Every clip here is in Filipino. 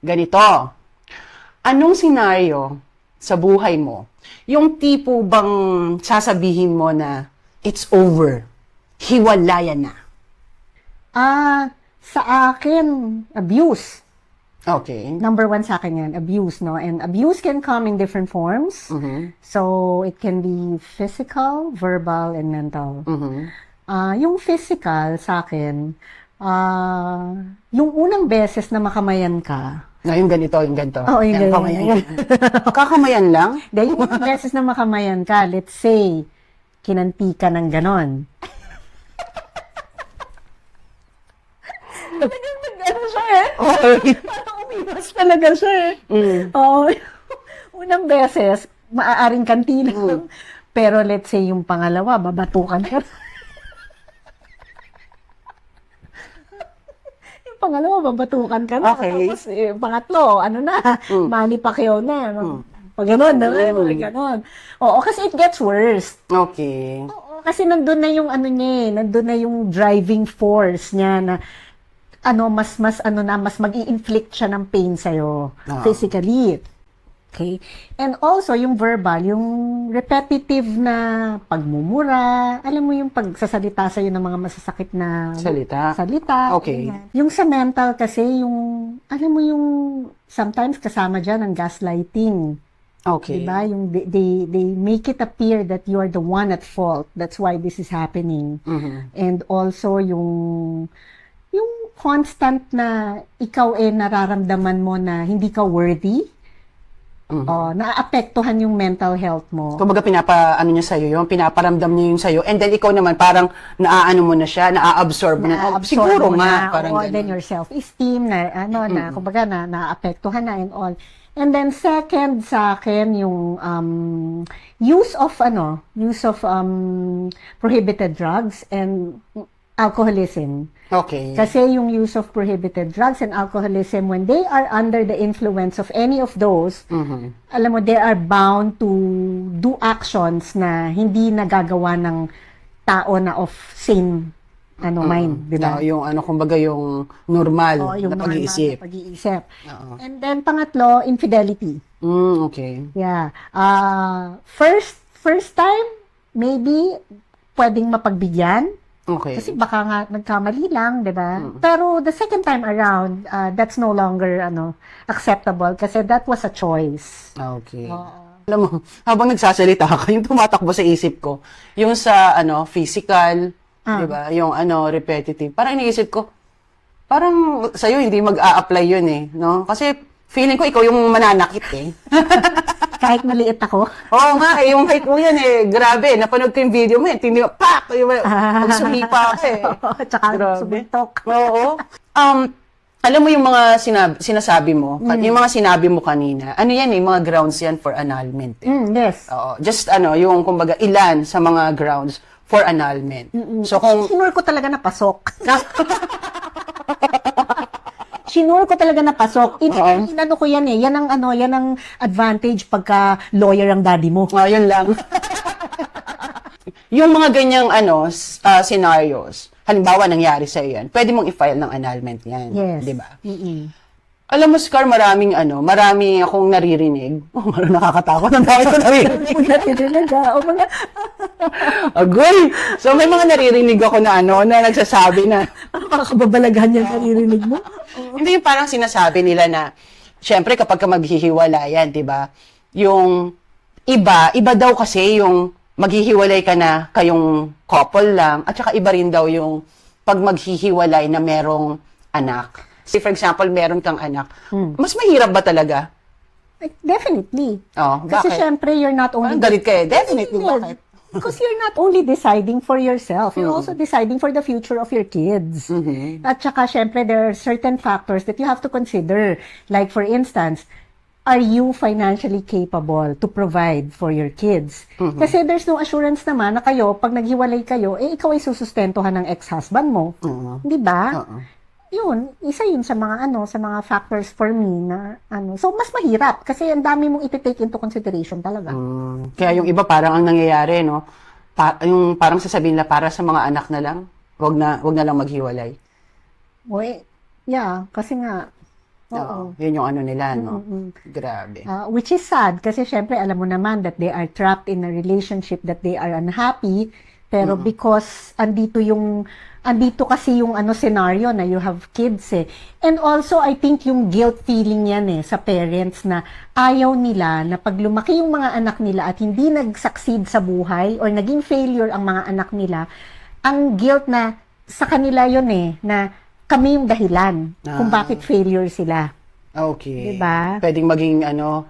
ganito. Anong senaryo sa buhay mo, yung tipo bang sasabihin mo na it's over, hiwalayan na? Ah, sa akin, abuse. Okay. Number one sa akin yan, abuse, no? And abuse can come in different forms. Mhm. So, it can be physical, verbal, and mental. Mhm. Ah, yung physical sa akin, ah, yung unang beses na makamayan ka, Na yung ganito, yung ganito. Oo, yung Yan, ganyan. kamayan. Kakamayan lang? dahil yung unang beses na makamayan ka, let's say, kinanti ka ng ganon. Ano siya eh? Okay. Parang umiwas talaga siya eh. Mm. Oo. Unang beses, maaaring kanti Mm. lang. Pero let's say yung pangalawa, babatukan ka. Pangalawa, babatukan ka na. Okay. Tapos eh, pangatlo, ano na, Manny Pacquiao na. Pag ganun, na, pag ganun. Oo, kasi it gets worse. Okay. Oo, kasi nandun na yung ano niya eh, nandun na yung driving force niya na ano, mas, mas, ano na, mas mag inflict siya ng pain sa'yo, Ah. physically. Okay? And also, yung verbal, yung repetitive na pagmumura, alam mo yung pagsasalita sa'yo ng mga masasakit na Salita. salita. Okay. ganyan. Yung sa mental kasi, yung, alam mo yung, sometimes kasama dyan ang gaslighting. Okay. Diba? Yung they, they, they make it appear that you are the one at fault. That's why this is happening. Mhm. And also yung yung constant na ikaw eh nararamdaman mo na hindi ka worthy. Mhm. Oh, naapektuhan yung mental health mo. Kumbaga pinapa ano niya sa'yo yung pinaparamdam niya yung sa'yo and then ikaw naman parang naaano mo na siya, naa-absorb mo na. Oh, siguro mo nga na, parang ganun. then your self-esteem na ano na kumbaga na naapektuhan na and all. And then second sa akin yung um, use of ano, use of um, prohibited drugs and alcoholism. Okay. Kasi yung use of prohibited drugs and alcoholism when they are under the influence of any of those, Mhm. alam mo they are bound to do actions na hindi nagagawa ng tao na of sane ano mind, di ba? Yung ano kumbaga yung normal Oo, yung na pag-iisip. pag-iisip. Oo. And then pangatlo, infidelity. Mm, okay. Yeah. Uh, first first time maybe pwedeng mapagbigyan Okay. kasi baka nga nagkamali lang, 'di ba? Pero the second time around, uh, that's no longer ano acceptable kasi that was a choice. Okay. Alam mo, habang nagsasalita ka, yung tumatakbo sa isip ko, yung sa ano, physical, Ah. 'di ba? Yung ano, repetitive. Parang iniisip ko, parang sa'yo hindi mag-a-apply yun eh, no? Kasi feeling ko ikaw yung mananakit eh. Kahit maliit ako. Oo nga, eh, yung height mo yan eh, grabe, napanood ko yung video mo eh, tindi mo, pak! Yung, pag sumipa ka eh. Tsaka Grabe. Oo. Um, alam mo yung mga sinab- sinasabi mo, Mm. yung mga sinabi mo kanina, ano yan eh, mga grounds yan for annulment eh. Mm, yes. Oo. Just ano, yung kumbaga ilan sa mga grounds for annulment. So kung Sinur ko talaga na pasok. Sinur ko talaga na pasok. In, Oo. inano ko yan eh. Yan ang ano, yan ang advantage pagka lawyer ang daddy mo. Ah, yun lang. yung mga ganyang ano, s- ah, scenarios, halimbawa nangyari sa yan, pwede mong i-file ng annulment yan. Yes. Di ba? Mm-mm. Alam mo, Scar, maraming ano, marami akong naririnig. Oh, marami nakakatakot. Ang dami ko naririnig. Natinig ah. O mga, Agoy! So, may mga naririnig ako na ano, na nagsasabi na, mga kababalaghan yan naririnig mo. hindi yung parang sinasabi nila na, syempre kapag ka maghihiwalayan, di ba? Yung iba, iba daw kasi yung maghihiwalay ka na kayong couple lang, at saka iba rin daw yung pag maghihiwalay na merong anak. Say for example, meron kang anak. Mas mahirap ba talaga? Definitely. Oh, Kasi bakit? syempre, you're not only... Parang galit ka eh. Definitely, bakit? Because you're not only deciding for yourself, you're also deciding for the future of your kids. At saka, syempre, there are certain factors that you have to consider. Like, for instance, are you financially capable to provide for your kids? Kasi there's no assurance naman na kayo, pag naghiwalay kayo, eh, ikaw ay susustentuhan ng ex-husband mo. Oo. Di ba? Oo. Yun, isa yun sa mga ano, sa mga factors for me na ano. So mas mahirap kasi ang dami mong iti-take into consideration talaga. Mm, kaya yung iba parang ang nangyayari, no? Pa- yung parang sasabihin na para sa mga anak na lang, wag na wag na lang maghiwalay. O, eh, yeah, kasi nga Oo. Yun yung ano nila, no? Grabe. Uh, which is sad kasi syempre alam mo naman that they are trapped in a relationship that they are unhappy pero because andito yung andito kasi yung ano scenario na you have kids eh. And also I think yung guilt feeling yan eh sa parents na ayaw nila na pag lumaki yung mga anak nila at hindi nag-succeed sa buhay or naging failure ang mga anak nila, ang guilt na sa kanila yun eh na kami yung dahilan kung Ah. bakit failure sila. Okay. Diba? Pwedeng maging ano,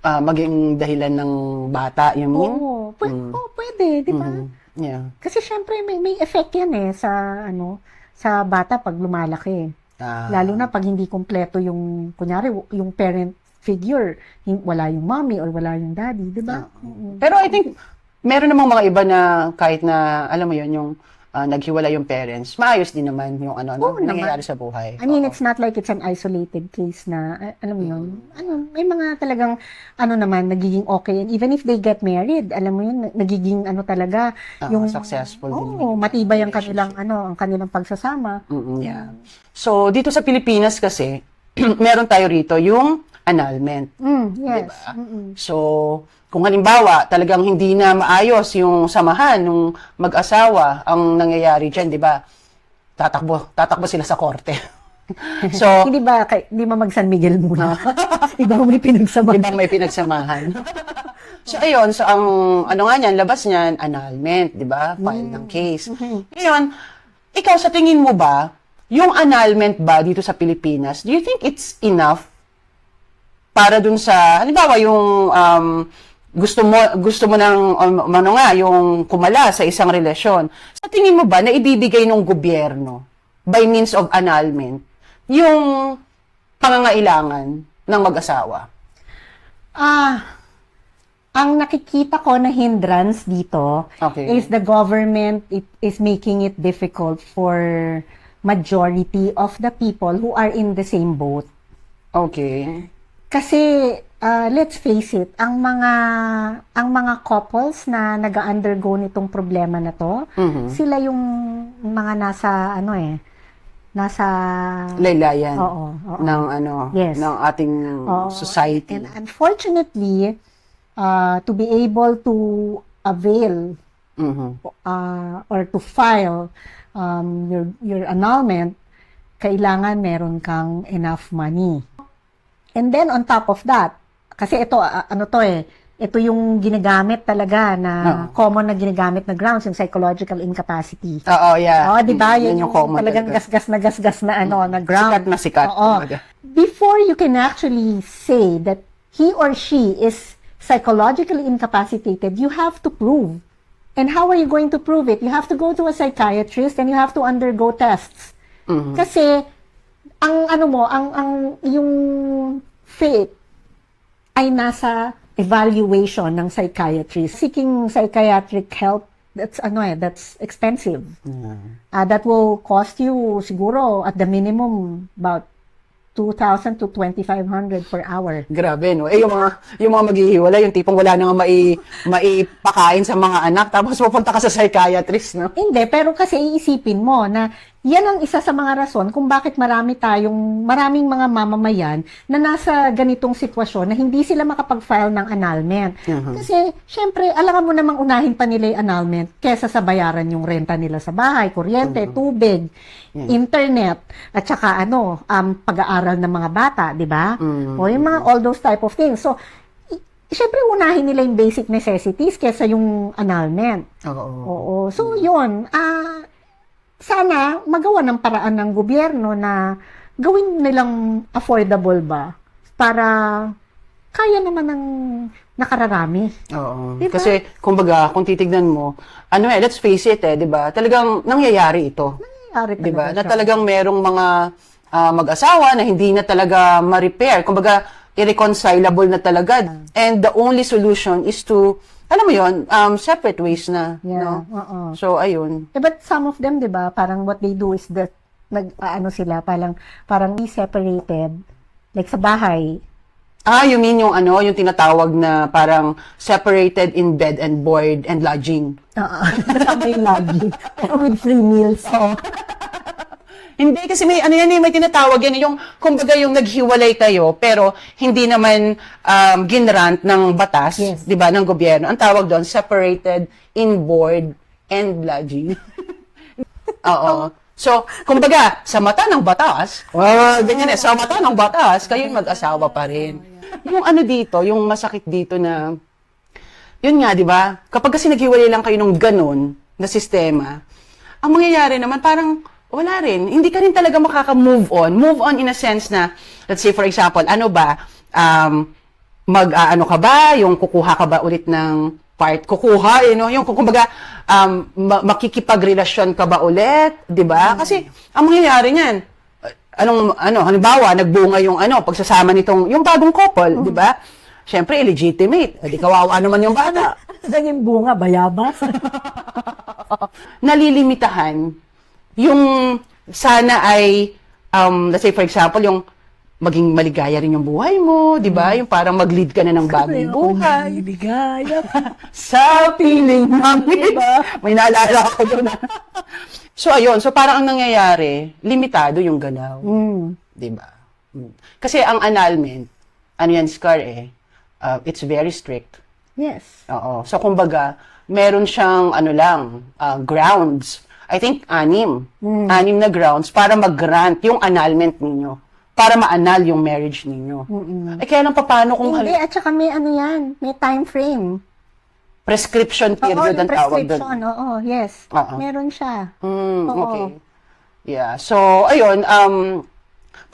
ah, maging dahilan ng bata, you mean? Oo, pw- Mm. oo, pwede, di ba? Mhm. Yeah. Kasi syempre may may effect 'yan eh sa ano sa bata pag lumalaki. Ah, Lalo na pag hindi kumpleto yung kunyari yung parent figure, wala yung mommy or wala yung daddy, di ba? Mm. Pero I think, meron namang mga iba na kahit na, alam mo yun, yung ah, naghiwala yung parents, maayos din naman yung ano, ano Oo naman. nangyayari sa buhay. I mean, Oo. it's not like it's an isolated case na, eh, alam mo yun, ano, may mga talagang, ano naman, nagiging okay. And even if they get married, alam mo yun, nagiging, ano talaga, Ah, yung, successful din Oo, yung matibay ang kanilang, ano, ang kanilang pagsasama. Mm-mm, yeah. So, dito sa Pilipinas kasi, meron tayo rito yung annulment. Mm, yes. Diba? Mm-mm. So, kung halimbawa, talagang hindi na maayos yung samahan ng mag-asawa, ang nangyayari dyan, di ba? Tatakbo, tatakbo sila sa korte. so, hindi ba, kay, hindi ba mag San Miguel muna? Iba may pinagsama. ibang may pinagsamahan. so, ayun, so ang, ano nga niyan, labas niyan, annulment, di ba? File ng case. Ngayon, ikaw sa tingin mo ba, yung annulment ba dito sa Pilipinas, do you think it's enough para dun sa, halimbawa yung um, gusto mo gusto mo ng um, ano nga yung kumala sa isang relasyon. Sa tingin mo ba na ibibigay ng gobyerno by means of annulment yung pangangailangan ng mag-asawa? Ah, ang nakikita ko na hindrance dito Okay. is the government it is making it difficult for majority of the people who are in the same boat. Okay. Kasi ah, let's face it, ang mga ang mga couples na nag-undergo nitong problema na to, Mhm. sila yung mga nasa ano eh, nasa Laylayan Oo, oo. ng ano Yes. ng ating Oo. society. And unfortunately, uh, to be able to avail Mhm. uh, or to file um, your your annulment, kailangan meron kang enough money. And then on top of that, kasi ito ano to eh, ito yung ginagamit talaga na Oo. common na ginagamit na grounds, yung psychological incapacity. Oo, yeah. Oh, di ba? Mm, Yan yung, common talagang talaga. gasgas na gasgas na ano, na ground. Sikat na sikat. Oo. Before you can actually say that he or she is psychologically incapacitated, you have to prove. And how are you going to prove it? You have to go to a psychiatrist and you have to undergo tests. Mhm. Kasi ang ano mo, ang ang yung faith ay nasa evaluation ng psychiatrist. Seeking psychiatric help, that's ano eh, that's expensive. Yeah. Ah, that will cost you siguro at the minimum about 2,000 to 2,500 per hour. Grabe, no? Eh, yung mga, yung mga maghihiwalay, yung tipong wala nang mai, maipakain sa mga anak, tapos pupunta ka sa psychiatrist, no? Hindi, pero kasi iisipin mo na yan ang isa sa mga rason kung bakit marami tayong, maraming mga mamamayan na nasa ganitong sitwasyon na hindi sila makapag-file ng annulment. Mhm. Kasi, syempre, alam mo namang unahin pa nila yung annulment kesa sa bayaran yung renta nila sa bahay, kuryente, tubig, internet, at saka ano, um, pag-aaral ng mga bata, di ba? Mhm. O yung mga all those type of things. So, syempre, unahin nila yung basic necessities kesa yung annulment. Oo. Oo. So, yun. Ah, sana magawa ng paraan ng gobyerno na gawin nilang affordable ba para kaya naman ng nakararami. Oo. Diba? Kasi, kumbaga, kung titignan mo, ano eh, let's face it eh, di ba? Talagang nangyayari ito. Nangyayari Di ba? talaga Na siya. talagang merong mga ah, mag-asawa na hindi na talaga ma-repair. Kumbaga, irreconcilable na talaga. And the only solution is to, alam mo yon um, separate ways na. Yeah, No? oo. So, ayun. Eh, but some of them, di ba, parang what they do is that, nag, ah, ano sila, parang, parang be separated, like sa bahay. Ah, you mean yung ano, yung tinatawag na parang separated in bed and board and lodging. Oo. Kasama yung lagi. with free meals. Hindi, kasi may, ano yan, eh, may tinatawag yan, yung, kumbaga yung naghiwalay kayo, pero hindi naman um, ginrant ng batas, Yes. di ba, ng gobyerno. Ang tawag doon, separated in board and lodging. Oo. So, kumbaga, sa mata ng batas, oh, ganyan eh, sa mata ng batas, kayo mag-asawa pa rin. Yung ano dito, yung masakit dito na, yun nga, di ba? Kapag kasi naghiwalay lang kayo ng ganun na sistema, ang mangyayari naman parang wala rin. Hindi ka rin talaga makaka-move on. Move on in a sense na, let's say for example, ano ba, um, mag, ah, ano ka ba, yung kukuha ka ba ulit ng part, kukuha, you know, yung kumbaga, um, ma- makikipagrelasyon ka ba ulit, di ba? Kasi, ang mangyayari niyan, uh, anong, ano, halimbawa, nagbunga yung, ano, pagsasama nitong, yung bagong couple, di ba? Siyempre, illegitimate. Eh, Di kawawa naman yung bata. Ganyan bunga, bayabas. nalilimitahan yung sana ay, um, let's say for example, yung maging maligaya rin yung buhay mo, di ba? Yung parang mag-lead ka na ng bagong buhay. Ligaya. Sa piling namin. Diba? May naalala ako doon. so, ayun. So, parang ang nangyayari, limitado yung galaw. Mm. Di ba? Mm. Kasi ang annulment, ano yan, Scar eh, uh, it's very strict. Yes. Oo. So, kumbaga, meron siyang, ano lang, uh, grounds. I think, anim. Anim na grounds para mag-grant yung annulment ninyo. Para ma-annul yung marriage ninyo. Ay, kaya lang paano kung Hindi, at saka may ano yan, may time frame. prescription Oo, period yung ang tawag doon? prescription, oo, yes. Oo. Meron siya. Mm, Oo. okay. Yeah. So, ayun, um,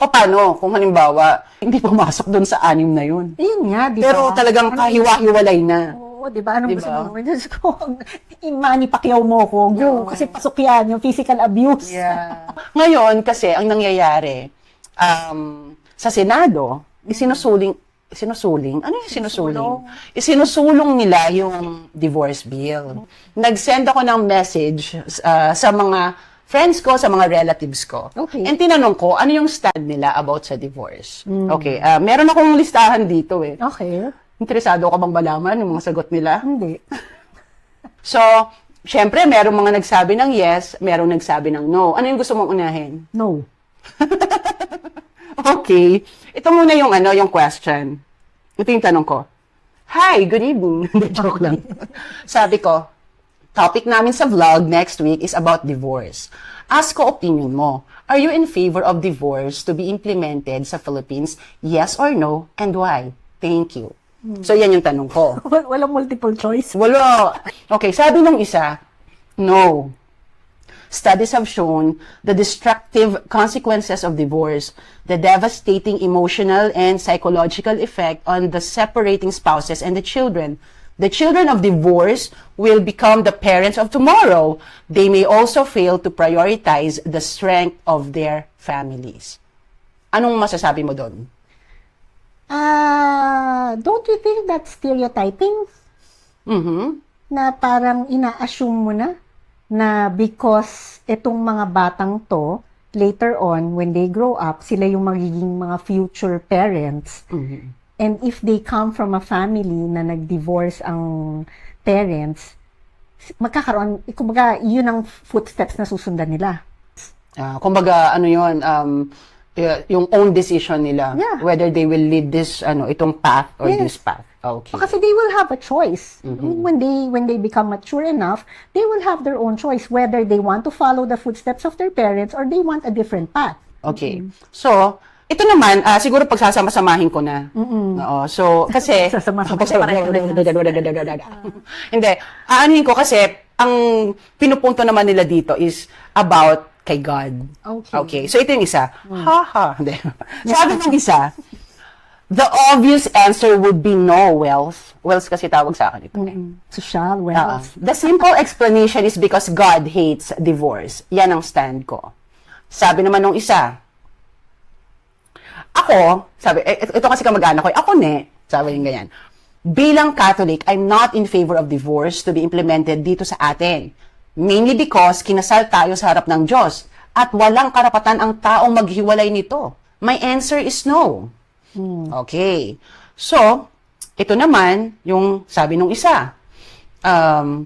paano kung halimbawa, hindi pumasok doon sa anim na yun? Ayun nga, di ba? Pero talagang kahiwa-hiwalay na. Oo, di ba? Anong Di gusto ba? mo? Diyos ko, imani Pacquiao mo ko. Go. Kasi pasok yan, yung physical abuse. Yeah. Ngayon, kasi, ang nangyayari, um, sa Senado, isinusuling, isinusuling, ano yung sinusuling? Isinusulong nila yung divorce bill. Nag-send ako ng message uh, sa mga friends ko, sa mga relatives ko. Okay. And tinanong ko, ano yung stand nila about sa divorce? Okay, uh, meron akong listahan dito eh. Okay. Interesado ka bang malaman yung mga sagot nila? Hindi. So, syempre, merong mga nagsabi ng yes, merong nagsabi ng no. Ano yung gusto mong unahin? No. Okay. Ito muna yung ano, yung question. Ito yung tanong ko. Hi, good evening. Joke lang. Sabi ko, topic namin sa vlog next week is about divorce. Ask ko opinion mo. Are you in favor of divorce to be implemented sa Philippines? Yes or no? And why? Thank you. So, yan yung tanong ko. Wal- Walang multiple choice. Wala. Okay, sabi ng isa, no. Studies have shown the destructive consequences of divorce, the devastating emotional and psychological effect on the separating spouses and the children. The children of divorce will become the parents of tomorrow. They may also fail to prioritize the strength of their families. Anong masasabi mo doon? Ah, don't you think that's stereotyping? Mhm. Na parang ina-assume mo na na because itong mga batang to, later on, when they grow up, sila yung magiging mga future parents. Mhm. And if they come from a family na nag-divorce ang parents, magkakaroon, kumbaga, yun ang footsteps na susundan nila. Ah, kumbaga ano 'yon um y- yung own decision nila Yeah. whether they will lead this ano itong path or Yes. this path. Okay. Kasi they will have a choice. Mean, when they when they become mature enough, they will have their own choice whether they want to follow the footsteps of their parents or they want a different path. Okay. So, ito naman ah, siguro pagsasama-samahin ko na. Oo. So, kasi Hindi. Aanuhin ko kasi ang pinupunto naman nila dito is about kay God. Okay. Okay. So, ito yung isa. Ha ha. Hindi. Sabi ng isa, the obvious answer would be no, Wells. Wells kasi tawag sa akin ito. Mm-mm. Social Ah, wealth. the simple explanation is because God hates divorce. Yan ang stand ko. Sabi naman nung isa, ako, sabi, eh, ito kasi kamag-anak ko, eh, ako ne, sabi yung ganyan. Bilang Catholic, I'm not in favor of divorce to be implemented dito sa atin. Mainly because kinasal tayo sa harap ng Diyos at walang karapatan ang taong maghiwalay nito. My answer is no. Okay. So, ito naman, yung sabi nung isa, um,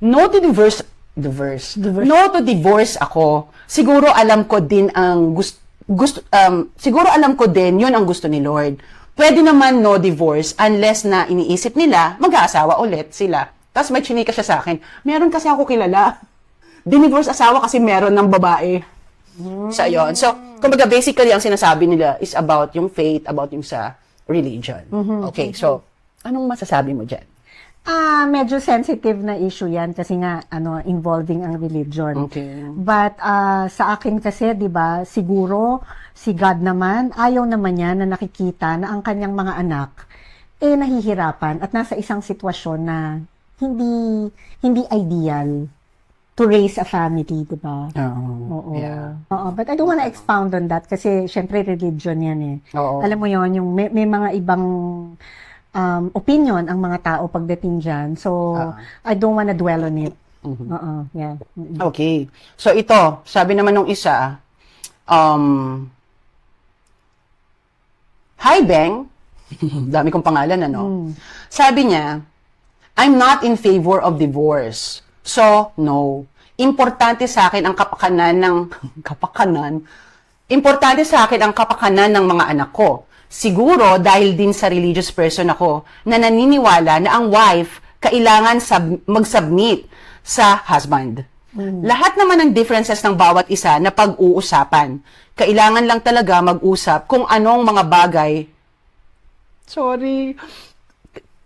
no to divorce, divorce, no to divorce ako siguro alam ko din ang gusto, gusto um, siguro alam ko din yun ang gusto ni Lord. Pwede naman no divorce unless na iniisip nila mag-aasawa ulit sila. Tapos may chinika siya sa akin. Meron kasi ako kilala. Dinivorce asawa kasi meron ng babae. Sa yon. So, kumbaga basically ang sinasabi nila is about yung faith, about yung sa religion. Okay, so anong masasabi mo diyan? Ah, medyo sensitive na issue 'yan kasi nga ano involving ang religion. Okay. But ah, sa akin kasi, 'di ba, siguro si God naman ayaw naman niya na nakikita na ang kanyang mga anak eh nahihirapan at nasa isang sitwasyon na hindi hindi ideal to raise a family, 'di ba? Oo. Oo. Yeah. Oo, but I don't wanna expound on that kasi syempre religion 'yan eh. Oo. Alam mo 'yon, yung may, may mga ibang um, opinion ang mga tao pagdating diyan. So Ah. I don't wanna dwell on it. Mhm. Oo, yeah. Mm-mm. Okay. So ito, sabi naman nung isa, um, Hi, Beng. Dami kong pangalan, ano? Mm. Sabi niya, I'm not in favor of divorce. So, no. Importante sa akin ang kapakanan ng... kapakanan? Importante sa akin ang kapakanan ng mga anak ko. Siguro dahil din sa religious person ako na naniniwala na ang wife kailangan sub- mag-submit sa husband. Lahat naman ng differences ng bawat isa na pag-uusapan. Kailangan lang talaga mag-usap kung anong mga bagay Sorry.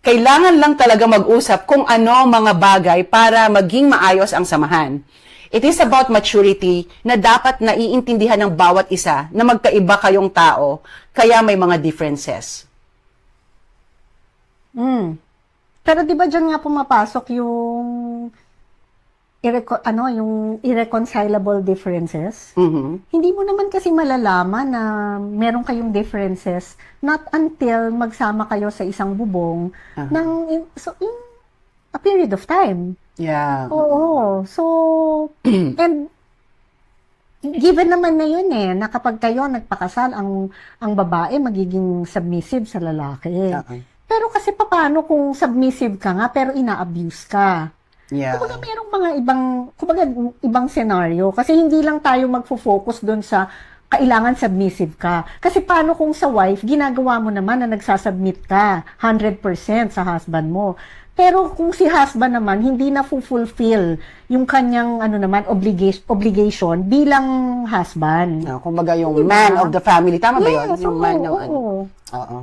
Kailangan lang talaga mag-usap kung ano mga bagay para maging maayos ang samahan. It is about maturity na dapat naiintindihan ng bawat isa na magkaiba kayong tao, kaya may mga differences. Mm. Pero 'di ba diyan nga pumapasok yung irreco- ano, yung irreconcilable differences? Mhm. Hindi mo naman kasi malalaman na meron kayong differences not until magsama kayo sa isang bubong Aha. ng so in a period of time. Yeah. Oo. So, and given naman na yun eh, na kapag kayo nagpakasal, ang, ang babae magiging submissive sa lalaki. Okay. Pero kasi paano kung submissive ka nga pero ina-abuse ka? Yeah. Kumbaga merong mga ibang, kumbaga ibang scenario. Kasi hindi lang tayo magfo-focus doon sa kailangan submissive ka. Kasi paano kung sa wife, ginagawa mo naman na nagsasubmit ka 100% sa husband mo. Pero kung si husband naman, hindi na fulfill yung kanyang ano naman obligation, obligation bilang husband. Ah, kumbaga yung man of the family. Tama ba yun? Yes, Yung oo, man ng oo. ano. Oo.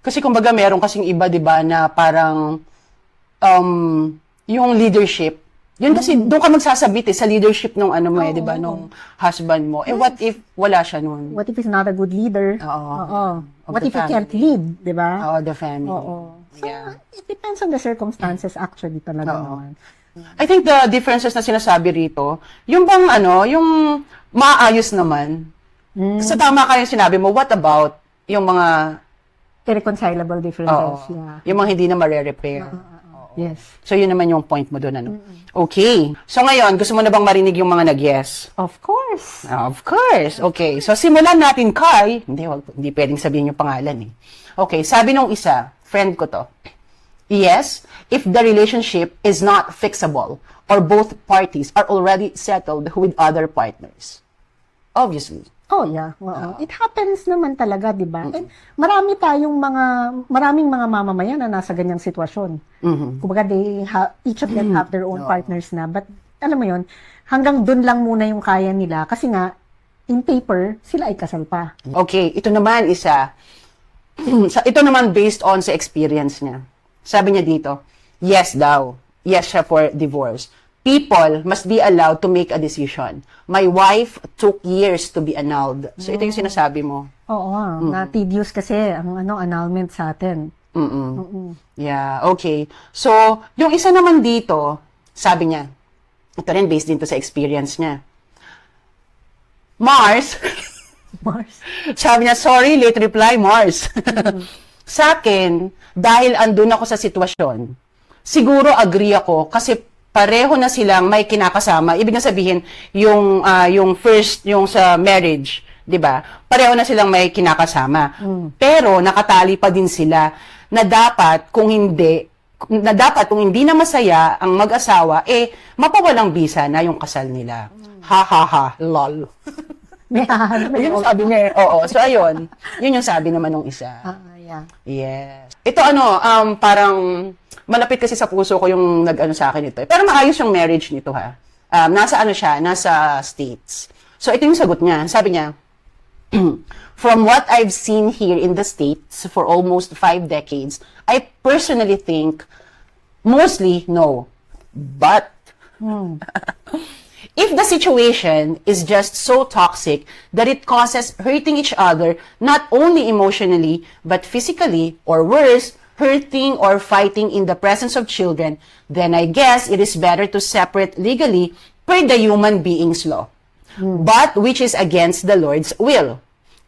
Kasi kumbaga meron kasing iba, di ba, na parang um, yung leadership. Yun kasi doon ka magsasabit eh, sa leadership nung ano mo eh, di ba, nung husband mo. Eh, what if wala siya nun? What if he's not a good leader? Oo. Oo. Of What the if he family. can't lead, di ba? Oo, the family. Oo. So, Yeah. it depends on the circumstances actually talaga Oo. naman. I think the differences na sinasabi rito, yung bang ano, yung maayos naman. Mm. Sa tama kayo sinabi mo, what about yung mga, Irreconcilable oo, differences. Yeah. yung mga hindi na mare-repair? Yes. So, yun naman yung point mo doon, ano? Okay. So, ngayon, gusto mo na bang marinig yung mga nag-yes? Of course. Of course. Okay. So, simulan natin kay, hindi, wag, hindi pwedeng sabihin yung pangalan eh. Okay. Sabi nung isa, friend ko to. Yes, if the relationship is not fixable or both parties are already settled with other partners. Obviously. Oh, yeah. Oo. It happens naman talaga, di ba? And marami tayong mga, maraming mga mamamayan na nasa ganyang sitwasyon. Mhm. Kumbaga, they ha- each of them have their own partners na. But, alam mo yon hanggang dun lang muna yung kaya nila. Kasi nga, in paper, sila ay kasal pa. Okay, ito naman isa. sa ito naman based on sa experience niya. Sabi niya dito, yes daw. Yes siya for divorce. People must be allowed to make a decision. My wife took years to be annulled. So ito yung sinasabi mo. Oo, ah, na tedious kasi ang ano annulment sa atin. Mm-mm. Mm. Yeah, okay. So, yung isa naman dito, sabi niya, ito rin based din to sa experience niya. Mars, Mars. Sabi niya, sorry, late reply, Mars. sa akin, dahil andun ako sa sitwasyon, siguro agree ako kasi pareho na silang may kinakasama. Ibig na sabihin, yung, ah, yung first, yung sa marriage, di ba? Pareho na silang may kinakasama. Pero nakatali pa din sila na dapat, kung hindi, na dapat kung hindi na masaya ang mag-asawa, eh, mapawalang bisa na yung kasal nila. Ha ha ha, lol. May hahanap. Yun yung sabi niya eh. Oo. So, ayun. Yun yung sabi naman ng isa. Ah, yeah. Yes. Ito ano, um, parang malapit kasi sa puso ko yung nag-ano sa akin ito. eh. Pero maayos yung marriage nito ha. Um, nasa ano siya, nasa States. So, ito yung sagot niya. Sabi niya, From what I've seen here in the States for almost five decades, I personally think mostly no. But if the situation is just so toxic that it causes hurting each other, not only emotionally, but physically, or worse, hurting or fighting in the presence of children, then I guess it is better to separate legally per the human being's law. But which is against the Lord's will.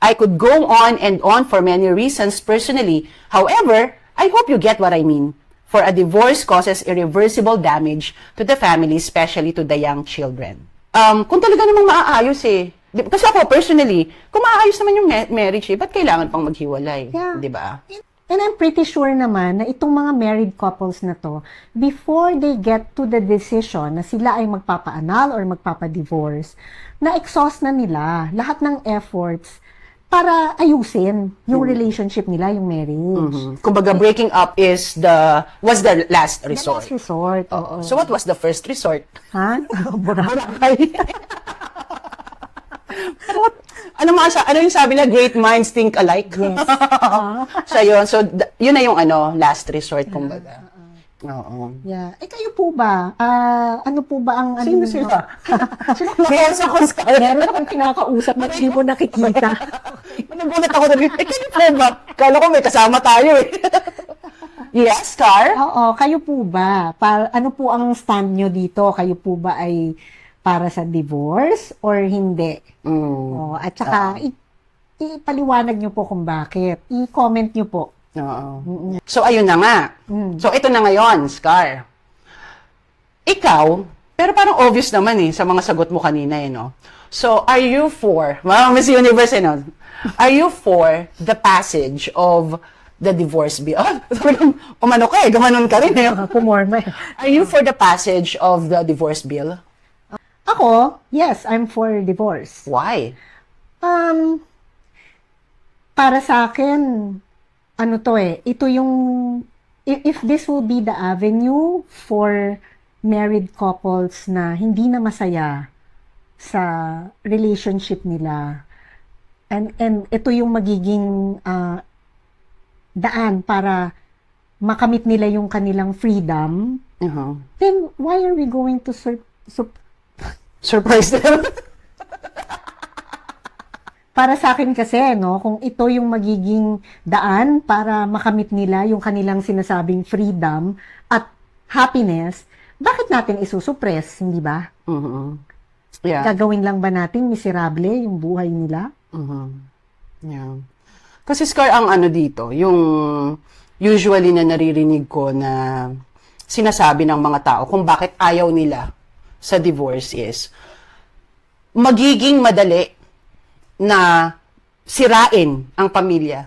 I could go on and on for many reasons personally. However, I hope you get what I mean. For a divorce causes irreversible damage to the family, especially to the young children. Um, kung talaga namang maaayos eh. Kasi ako personally, kung maayos naman yung ma- marriage eh, ba't kailangan pang maghiwalay? Yeah. Di ba? And I'm pretty sure naman na itong mga married couples na to, before they get to the decision na sila ay magpapa-annul or magpapa-divorce, na-exhaust na nila lahat ng efforts para ayusin yung relationship nila, yung marriage. Mhm. Kumbaga, breaking up is the, was the last The resort. last resort. Oo. So what was the first resort? Ha? Boracay. What? Ano mga sa, ano yung sabi na great minds think alike? Yes. so yun, so yun na yung ano, last resort kumbaga. Oo. Yeah. Eh, kayo po ba? Ah, ano po ba ang... Sino ano, sila? Meron ako, meron akong kinakausap na hindi mo nakikita. Nagulat ako na eh, kayo po ba? Kala ko may kasama tayo eh. yes, Car? Oo, kayo po ba? Para, ano po ang stand nyo dito? Kayo po ba ay para sa divorce or hindi? Mm. Oo, at saka, i- ipaliwanag nyo po kung bakit. I-comment nyo po. Oo. So, ayun na nga. Mm. So, ito na ngayon, Scar. Ikaw, pero parang obvious naman eh, sa mga sagot mo kanina eh, no? So, are you for, mga Miss Universe, eh, no? Are you for the passage of the divorce bill? Ko, umano ka eh, gamanon ka rin eh. Uh, pumorma. Are you for the passage of the divorce bill? Ako, yes, I'm for divorce. Why? Um, para sa akin, ano to eh, ito yung, if this will be the avenue for married couples na hindi na masaya sa relationship nila, and, and ito yung magiging ah, daan para makamit nila yung kanilang freedom, uh then why are we going to sur- sup- Surprise them? Para sa akin kasi, no, kung ito yung magiging daan para makamit nila yung kanilang sinasabing freedom at happiness, bakit natin isusuppress, hindi ba? Mhm. Yeah. Gagawin lang ba natin miserable yung buhay nila? Mhm. Yeah. Kasi Scar, ang ano dito, yung usually na naririnig ko na sinasabi ng mga tao kung bakit ayaw nila sa divorce is magiging madali na sirain ang pamilya.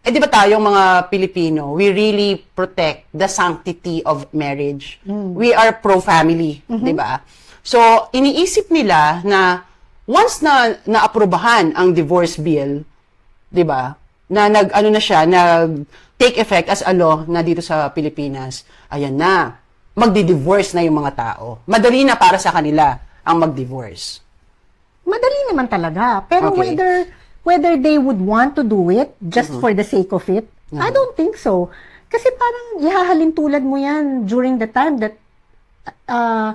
Eh di ba tayong mga Pilipino, we really protect the sanctity of marriage. We are pro-family, di ba? So, iniisip nila na once na naaprubahan ang divorce bill, 'di ba? Na nag ano na siya, nag take effect as a law na dito sa Pilipinas. Ayan na. Magdi-divorce na yung mga tao. Madali na para sa kanila ang mag-divorce. Madali naman talaga. Pero Okay. whether whether they would want to do it just for the sake of it, I don't think so. Kasi parang ihahalin tulad mo yan during the time that uh,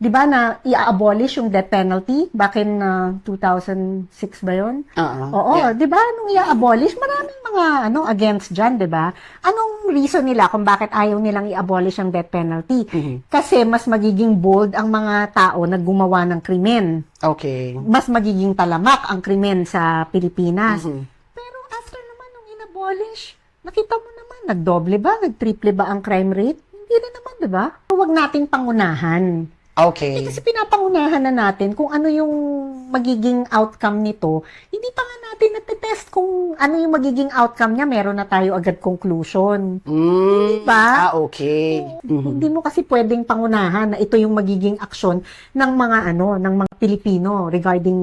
'di ba na i-abolish yung death penalty back in uh, 2006 ba 'yon? Oo. Oo, Yeah. 'di ba nung i-abolish, maraming mga ano against diyan, 'di ba? Anong reason nila kung bakit ayaw nilang i-abolish ang death penalty? Kasi mas magiging bold ang mga tao na gumawa ng krimen Okay. mas magiging talamak ang krimen sa Pilipinas. Mhm. Pero after naman nung inabolish, nakita mo naman, nagdoble ba, nagtriple ba ang crime rate? Hindi rin naman, di ba? Huwag nating pangunahan. Eh, Okay. kasi pinapangunahan na natin kung ano yung magiging outcome nito, hindi pa nga natin natitest kung ano yung magiging outcome niya, meron na tayo agad conclusion. Mm, Diba? Ah, okay. Mhm. Hindi mo kasi pwedeng pangunahan na ito yung magiging aksyon ng mga ano, ng mga Pilipino regarding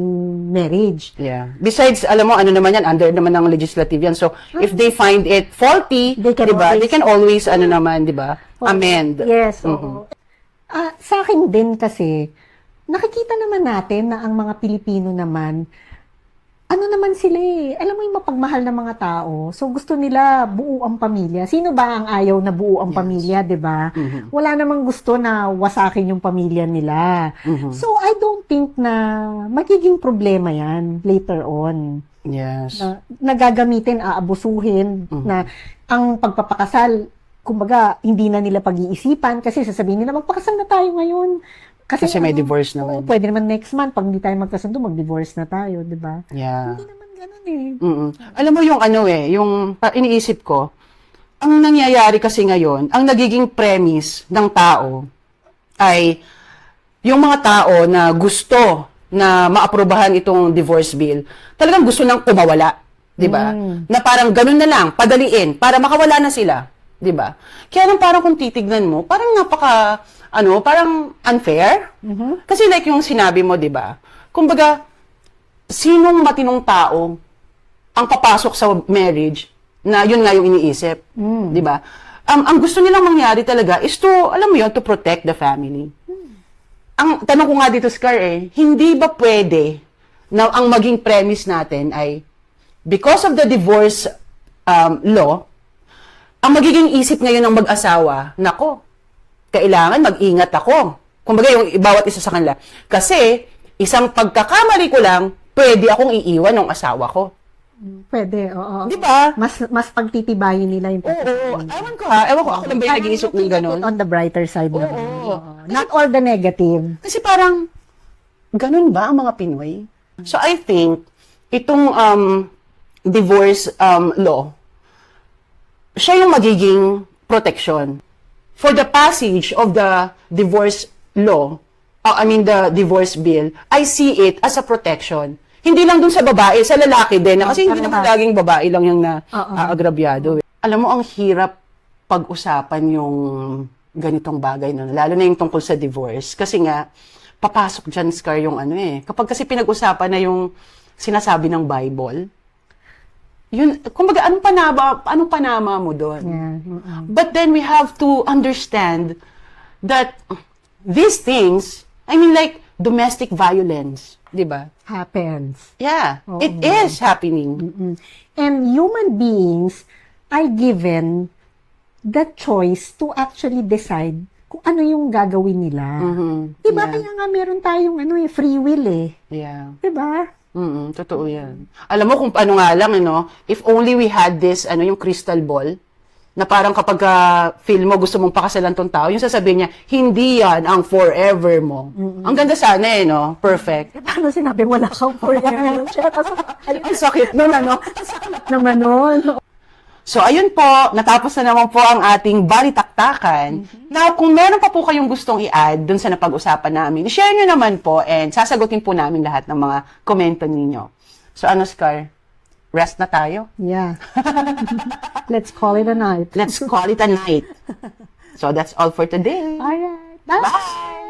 marriage. Yeah. Besides, alam mo, ano naman yan, under naman ng legislative yan. So, if they find it faulty, They can di ba, always- they can always, ano naman, di ba, amend. Yes, Mhm. oo. Ah, sa akin din kasi, nakikita naman natin na ang mga Pilipino naman, ano naman sila eh, alam mo yung mapagmahal na mga tao. So gusto nila buo ang pamilya. Sino ba ang ayaw na buo ang Yes. pamilya, 'di ba? Mhm. Wala namang gusto na wasakin yung pamilya nila. Mhm. So I don't think na magiging problema 'yan later on. Yes. Na nagagamitin, aabusuhin Mhm. na ang pagpapakasal kumbaga, hindi na nila pag-iisipan kasi sasabihin nila, magpakasal na tayo ngayon. Kasi may ano, divorce naman. pwede naman next month, pag hindi tayo magkasundo, mag-divorce na tayo, di ba? Yeah. Hindi naman ganun eh. mm Alam mo yung ano eh, yung iniisip ko, ang nangyayari kasi ngayon, ang nagiging premise ng tao ay yung mga tao na gusto na maaprubahan itong divorce bill, talagang gusto nang kumawala. 'di ba? Mm. Na parang ganun na lang, padaliin para makawala na sila, 'di ba? Kaya nang parang kung titignan mo, parang napaka ano, parang unfair. Mhm. Kasi like yung sinabi mo, 'di ba? Kumbaga, sinong matinong tao ang papasok sa marriage na yun nga yung iniisip, Mm. 'di ba? Um, ang gusto nilang mangyari talaga is to, alam mo yun, to protect the family. Ang tanong ko nga dito, Scar, eh, hindi ba pwede na ang maging premise natin ay because of the divorce um, law, ang magiging isip ngayon ng mag-asawa, nako, kailangan mag-ingat ako. Kumbaga yung bawat isa sa kanila. Kasi, isang pagkakamali ko lang, pwede akong iiwan ng asawa ko. Pwede, oo. Di ba? Mas, mas pagtitibayin nila yung Oo, pagkakataon. ewan ko ha, ewan ko, ako lang ba yung nag-iisip ng ganun? On the brighter side Oo. naman. Oo. Not all the negative. Kasi parang, ganun ba ang mga Pinoy? So I think, itong um, divorce um, law, siya yung magiging protection. For the passage of the divorce law, uh, I mean the divorce bill, I see it as a protection. Hindi lang dun sa babae, sa lalaki din. na- Kasi hindi naman laging babae lang yung na Oo. aagrabyado. Alam mo, ang hirap pag-usapan yung ganitong bagay, no? lalo na yung tungkol sa divorce. Kasi nga, papasok dyan, Scar, yung ano eh. Kapag kasi pinag-usapan na yung sinasabi ng Bible, yun, kumbaga, anong panama, anong panama mo doon? Yeah. mm-mm. But then we have to understand that these things, I mean like domestic violence, di ba? Happens. Yeah, Oo. it is happening. Mm. And human beings are given the choice to actually decide kung ano yung gagawin nila. Mhm. Diba? Yeah. Kaya nga meron tayong ano, eh, free will eh. Yeah. Diba? Mm, totoo 'yan. Alam mo kung paano nga lang ano, if only we had this ano yung crystal ball na parang kapag ah, feel mo gusto mong pakasalan tong tao, yung sasabihin niya, hindi yan ang forever mo. Ang ganda sana eh, no? Perfect. Eh, paano sinabi wala kang forever? Ang sakit nun, ano? naman nun. So, ayun po, natapos na naman po ang ating balitaktakan. Now, kung meron pa po kayong gustong i-add dun sa napag-usapan namin, share nyo naman po and sasagutin po namin lahat ng mga komento ninyo. So, ano, Scar? Rest na tayo? Yeah. Let's call it a night. Let's call it a night. So, that's all for today. Alright. Bye. Bye!